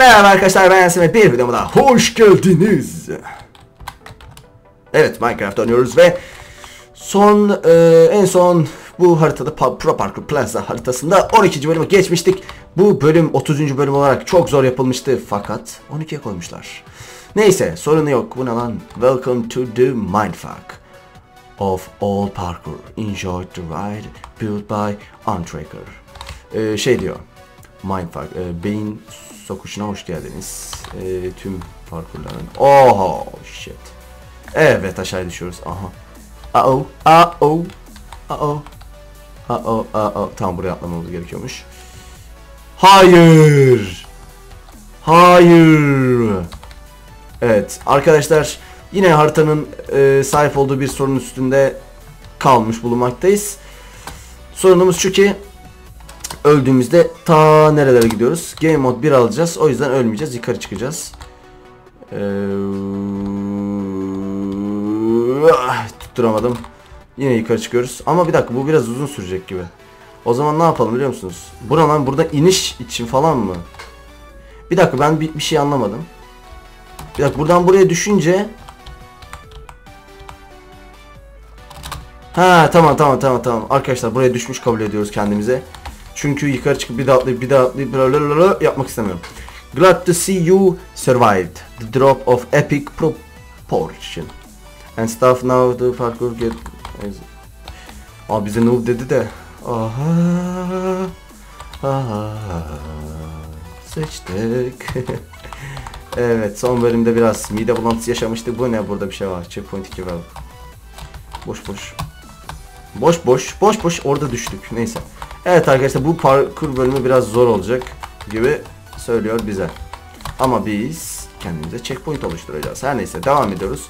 Merhaba arkadaşlar ben Yasin ve bir videoma daha hoş geldiniz. Evet Minecraft oynuyoruz ve son e, en son bu haritada Pro Parkour Plaza haritasında 12. bölüme geçmiştik. Bu bölüm 30. bölüm olarak çok zor yapılmıştı fakat 12'ye koymuşlar. Neyse sorun yok bu ne lan? Welcome to the Mindfuck of all parkour. Enjoy the ride built by Untracker. Ee, şey diyor. Mindfuck. e, beyin sokuşuna hoş geldiniz. E, tüm parkurların. Oh shit. Evet aşağı düşüyoruz. Aha. Uh oh. Uh oh. Uh oh. Uh oh. Uh oh. Tamam buraya atlamamız gerekiyormuş. Hayır. Hayır. Evet arkadaşlar yine haritanın e, sahip olduğu bir sorun üstünde kalmış bulunmaktayız. Sorunumuz şu ki öldüğümüzde ta nerelere gidiyoruz? Game mode 1 alacağız. O yüzden ölmeyeceğiz. Yukarı çıkacağız. Ee, ah, tutturamadım. Yine yukarı çıkıyoruz. Ama bir dakika bu biraz uzun sürecek gibi. O zaman ne yapalım biliyor musunuz? Buradan burada iniş için falan mı? Bir dakika ben bir, bir şey anlamadım. Bir dakika buradan buraya düşünce Ha tamam tamam tamam tamam. Arkadaşlar buraya düşmüş kabul ediyoruz kendimize. Çünkü yukarı çıkıp bir daha atlayıp bir daha atlayıp blablabla yapmak istemiyorum. Glad to see you survived the drop of epic proportion. And stuff now the parkour get... Abi bize noob dedi de. Aha. Aha. Seçtik. evet son bölümde biraz mide bulantısı yaşamıştık. Bu ne burada bir şey var. Checkpoint 2 var. Boş boş. Boş boş. Boş boş orada düştük. Neyse. Evet arkadaşlar bu parkur bölümü biraz zor olacak gibi söylüyor bize. Ama biz kendimize checkpoint oluşturacağız. Her neyse devam ediyoruz.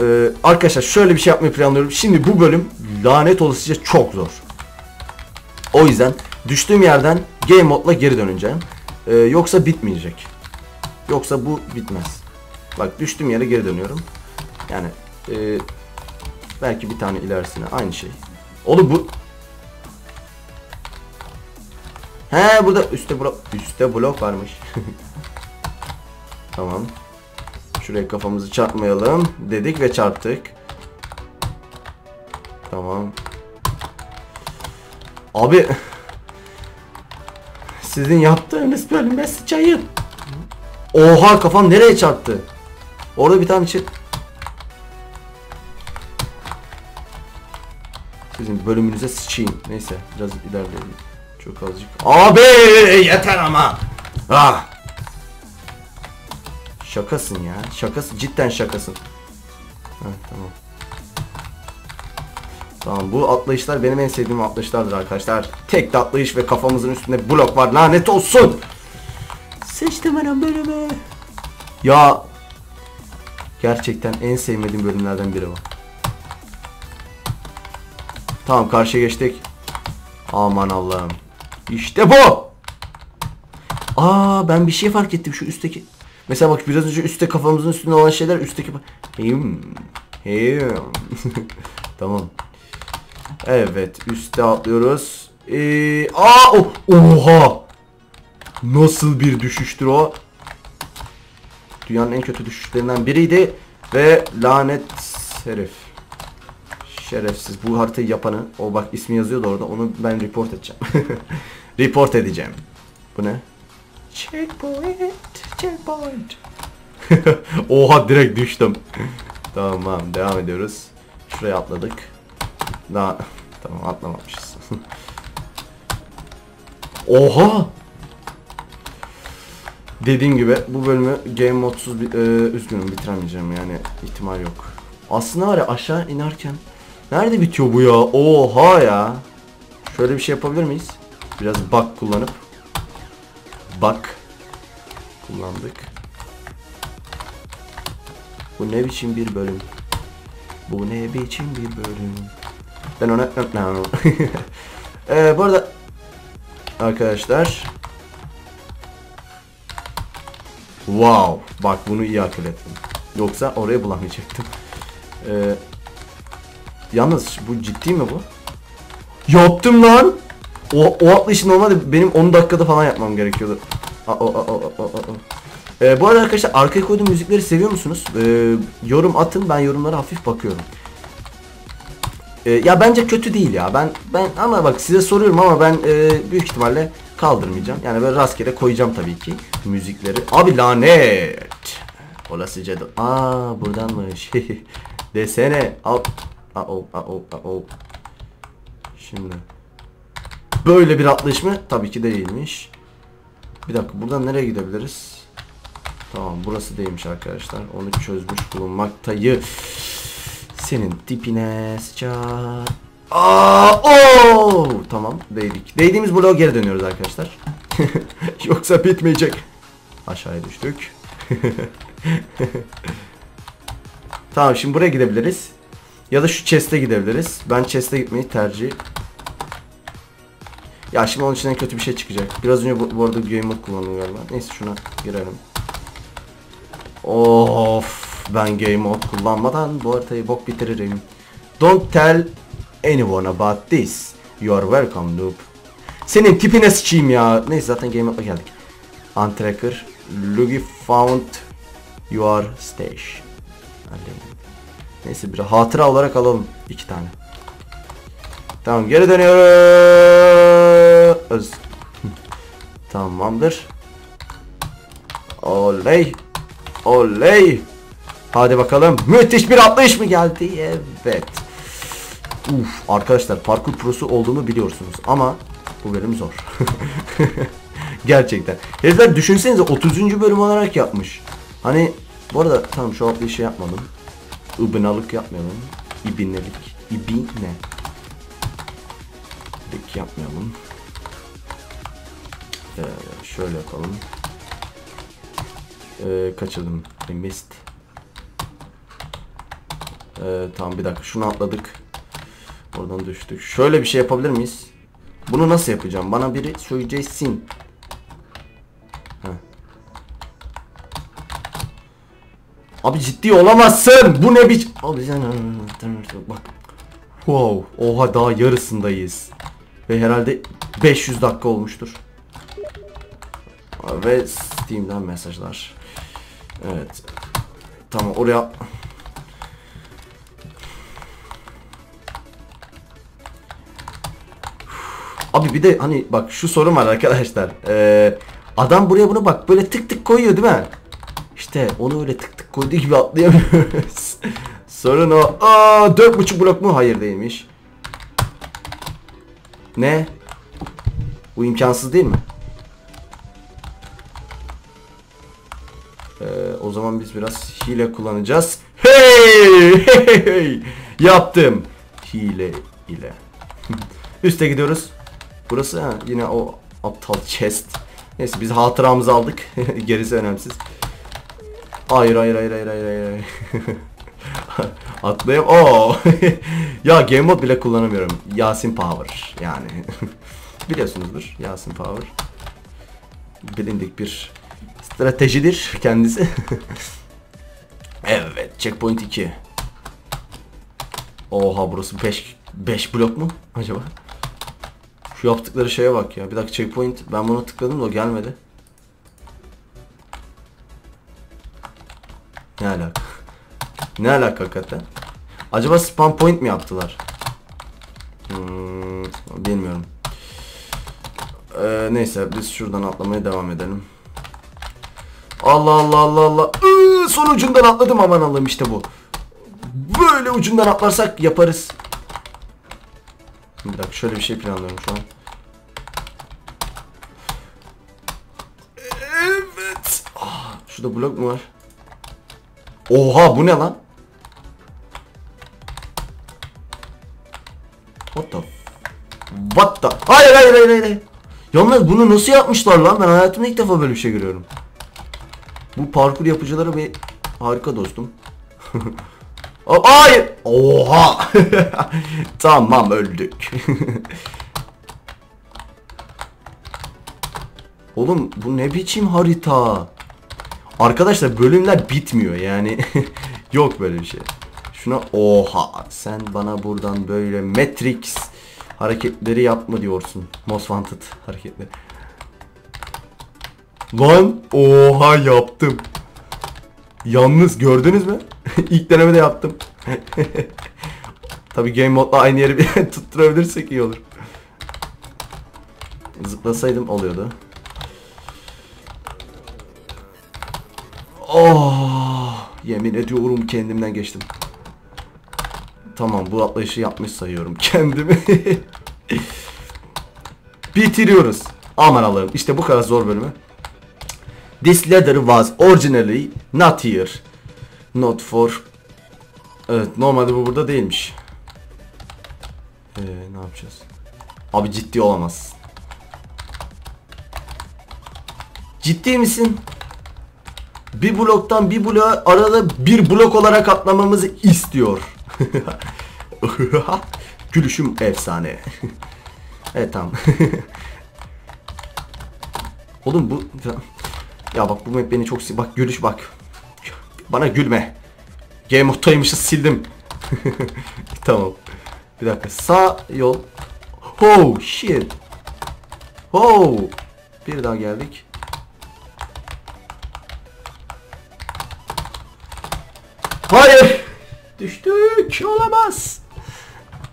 Ee, arkadaşlar şöyle bir şey yapmayı planlıyorum. Şimdi bu bölüm lanet olasıca çok zor. O yüzden düştüğüm yerden game modla geri döneceğim. Ee, yoksa bitmeyecek. Yoksa bu bitmez. Bak düştüğüm yere geri dönüyorum. Yani e, belki bir tane ilerisine aynı şey. Oğlum bu He burada üstte blok üstte blok varmış. tamam. Şuraya kafamızı çarpmayalım dedik ve çarptık. Tamam. Abi sizin yaptığınız bölüme sıçayım. Oha kafam nereye çarptı? Orada bir tane şey Sizin bölümünüze sıçayım. Neyse biraz ilerleyelim. Çok azıcık. Abi yeter ama. Ah. Şakasın ya. Şakasın. Cidden şakasın. Heh, tamam. Tamam bu atlayışlar benim en sevdiğim atlayışlardır arkadaşlar. Tek de atlayış ve kafamızın üstünde blok var. Lanet olsun. Seçtim anam bölümü. Ya gerçekten en sevmediğim bölümlerden biri bu. Tamam karşıya geçtik. Aman Allah'ım. İşte bu. Aa ben bir şey fark ettim şu üstteki. Mesela bak biraz önce üstte kafamızın üstünde olan şeyler üstteki. Him. Him. tamam. Evet üstte atlıyoruz. Ee, aa oh, oha. Nasıl bir düşüştür o? Dünyanın en kötü düşüşlerinden biriydi ve lanet herif. Şerefsiz. Bu haritayı yapanı. O bak ismi yazıyordu orada. Onu ben report edeceğim. report edeceğim. Bu ne? Checkpoint. Checkpoint. Oha direkt düştüm. tamam devam ediyoruz. Şuraya atladık. Daha tamam atlamamışız. Oha! Dediğim gibi bu bölümü game modsuz e, üzgünüm bitiremeyeceğim yani ihtimal yok. Aslında var ya aşağı inerken Nerede bitiyor bu ya? Oha ya. Şöyle bir şey yapabilir miyiz? Biraz bak kullanıp. Bak. Kullandık. Bu ne biçim bir bölüm? Bu ne biçim bir bölüm? Ben ona... ee, bu arada... Arkadaşlar... Wow. Bak bunu iyi akıl ettim. Yoksa oraya bulamayacaktım. Ee, Yalnız bu ciddi mi bu? Yaptım lan. O, o atlayışı normalde benim 10 dakikada falan yapmam gerekiyordu. Aa, o, o, o, o, o. Ee, bu arada arkadaşlar arkaya koyduğum müzikleri seviyor musunuz? Ee, yorum atın ben yorumlara hafif bakıyorum. Ee, ya bence kötü değil ya. Ben ben ama bak size soruyorum ama ben e, büyük ihtimalle kaldırmayacağım. Yani böyle rastgele koyacağım tabii ki müzikleri. Abi lanet. Olasıca da. Aa buradanmış. Desene. Al. Ao, ao, ao. Şimdi. Böyle bir atlayış mı? Tabii ki değilmiş. Bir dakika buradan nereye gidebiliriz? Tamam burası değilmiş arkadaşlar. Onu çözmüş bulunmaktayı. Senin tipine sıçar. Aa, oo! Tamam değdik. Değdiğimiz bloğa geri dönüyoruz arkadaşlar. Yoksa bitmeyecek. Aşağıya düştük. tamam şimdi buraya gidebiliriz. Ya da şu chest'e gidebiliriz. Ben chest'e gitmeyi tercih ya şimdi onun içinden kötü bir şey çıkacak. Biraz önce bu, bu arada game mode kullandım galiba. Neyse şuna girelim. Of ben game mode kullanmadan bu haritayı bok bitiririm. Don't tell anyone about this. You are welcome noob. Senin tipine sıçayım ya. Neyse zaten game mode'a geldik. Untracker. Lugi found your station. Neyse bir hatıra olarak alalım. iki tane. Tamam geri dönüyoruz. Tamamdır. Oley. Oley. Hadi bakalım. Müthiş bir atlayış mı geldi? Evet. Uf, arkadaşlar parkur prosu olduğunu biliyorsunuz ama bu bölüm zor. Gerçekten. Herifler düşünsenize 30. bölüm olarak yapmış. Hani bu arada tamam şu atlayışı yapmadım. Ibınalık yapmayalım. İbinlelik. İbine. Dik yapmayalım. Ee, şöyle yapalım. Ee, kaçırdım. Missed. Ee, tamam bir dakika şunu atladık. Oradan düştük. Şöyle bir şey yapabilir miyiz? Bunu nasıl yapacağım? Bana biri söyleyeceksin. Heh. Abi ciddi olamazsın. Bu ne biç... Abi sen... Bak. Wow. Oha daha yarısındayız. Ve herhalde 500 dakika olmuştur. Ve Steam'den mesajlar. Evet. Tamam oraya Abi bir de hani bak şu sorun var arkadaşlar. Ee, adam buraya bunu bak böyle tık tık koyuyor değil mi? İşte onu öyle tık tık koyduğu gibi atlayamıyoruz. sorun o. Aa, dört buçuk blok mu? Hayır değilmiş. Ne? Bu imkansız değil mi? Ee, o zaman biz biraz hile kullanacağız. Hey! hey, hey! Yaptım. Hile ile. Üste gidiyoruz. Burası ha, yine o aptal chest. Neyse biz hatıramızı aldık. Gerisi önemsiz. Hayır hayır hayır hayır hayır hayır. Atlayayım. Oo. ya game mode bile kullanamıyorum. Yasin Power yani. Biliyorsunuzdur Yasin Power. Bilindik bir stratejidir kendisi. evet, checkpoint 2. Oha burası 5 5 blok mu acaba? Şu yaptıkları şeye bak ya. Bir dakika checkpoint. Ben bunu tıkladım da gelmedi. Ne alaka? Ne alaka hakikaten? Acaba spam point mi yaptılar? Hmm, bilmiyorum. Ee, neyse biz şuradan atlamaya devam edelim. Allah Allah Allah Allah. Iıı, son ucundan atladım aman Allah'ım işte bu. Böyle ucundan atlarsak yaparız. Bir dakika şöyle bir şey planlıyorum şu an. Evet. Ah, şurada blok mu var? Oha bu ne lan? What the What the Hayır hayır hayır hayır. Yalnız bunu nasıl yapmışlar lan? Ben hayatımda ilk defa böyle bir şey görüyorum. Bu parkur yapıcıları bir harika dostum. Hayır. Oha. tamam öldük. Oğlum bu ne biçim harita? Arkadaşlar bölümler bitmiyor yani. Yok böyle bir şey. Şuna oha sen bana buradan böyle Matrix hareketleri yapma diyorsun. Most Wanted hareketleri. Lan oha yaptım. Yalnız gördünüz mü? İlk denemede yaptım. Tabi game modla aynı yeri bir tutturabilirsek iyi olur. Zıplasaydım oluyordu. Oh, yemin ediyorum kendimden geçtim. Tamam bu atlayışı yapmış sayıyorum kendimi. Bitiriyoruz. Aman Allah'ım işte bu kadar zor bölümü. This letter was originally not here. Not for... Evet normalde bu burada değilmiş. Ee, ne yapacağız? Abi ciddi olamaz. Ciddi misin? Bir bloktan bir bloğa arada bir blok olarak atlamamızı istiyor. Gülüşüm efsane. evet tamam. Oğlum bu ya bak bu map beni çok bak gülüş bak. Bana gülme. Game moddaymışız sildim. tamam. Bir dakika sağ yol. Oh shit. Oh. Bir daha geldik. Hayır. Düştük. Olamaz.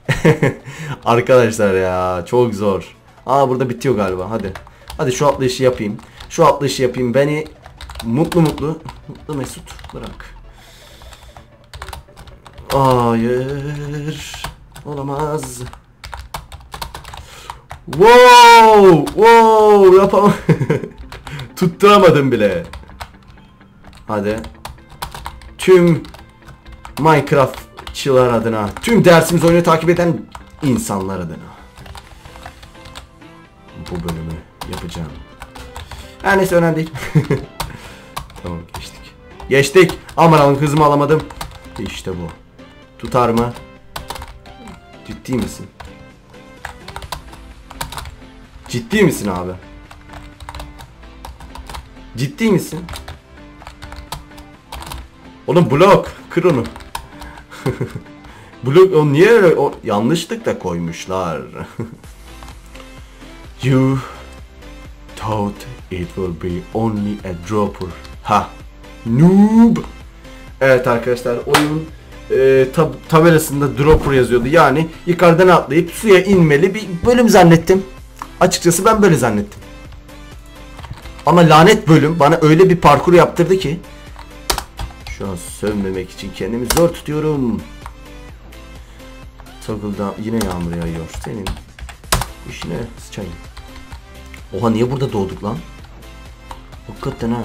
Arkadaşlar ya çok zor. Aa burada bitiyor galiba. Hadi. Hadi şu atlayışı yapayım. Şu atlayışı yapayım. Beni mutlu mutlu mutlu mesut bırak. Hayır. Olamaz. Wow! Wow! Yapamam. Tutturamadım bile. Hadi. Tüm Minecraftçılar adına, tüm dersimiz oyunu takip eden insanlar adına. Bu bölümü yapacağım. Her neyse önemli değil. tamam geçtik. Geçtik. Aman alın kızımı alamadım. İşte bu. Tutar mı? Ciddi misin? Ciddi misin abi? Ciddi misin? Oğlum blok. Kır onu. blok o niye öyle o, yanlışlıkla koymuşlar. you thought it will be only a dropper. Ha. Noob. Evet arkadaşlar oyunun e, tab tabelasında dropper yazıyordu. Yani yukarıdan atlayıp suya inmeli bir bölüm zannettim. Açıkçası ben böyle zannettim. Ama lanet bölüm bana öyle bir parkur yaptırdı ki şu an sövmemek için kendimi zor tutuyorum. Toggle'da yine yağmur yağıyor. Senin işine sıçayım. Oha niye burada doğduk lan? Hakikaten ha.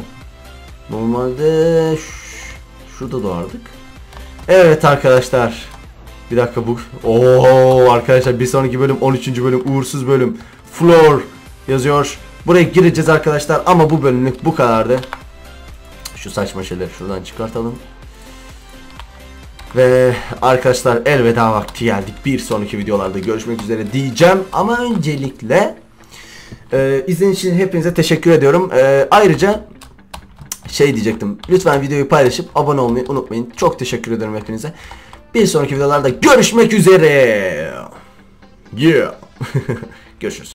Normalde şurada doğardık. Evet arkadaşlar. Bir dakika bu. Oo arkadaşlar bir sonraki bölüm 13. bölüm uğursuz bölüm. Floor yazıyor. Buraya gireceğiz arkadaşlar ama bu bölümlük bu kadardı. Şu saçma şeyleri şuradan çıkartalım. Ve arkadaşlar elveda vakti geldik. Bir sonraki videolarda görüşmek üzere diyeceğim. Ama öncelikle e, izlediğiniz için hepinize teşekkür ediyorum. E, ayrıca şey diyecektim. Lütfen videoyu paylaşıp abone olmayı unutmayın. Çok teşekkür ederim hepinize. Bir sonraki videolarda görüşmek üzere. Yeah. Görüşürüz.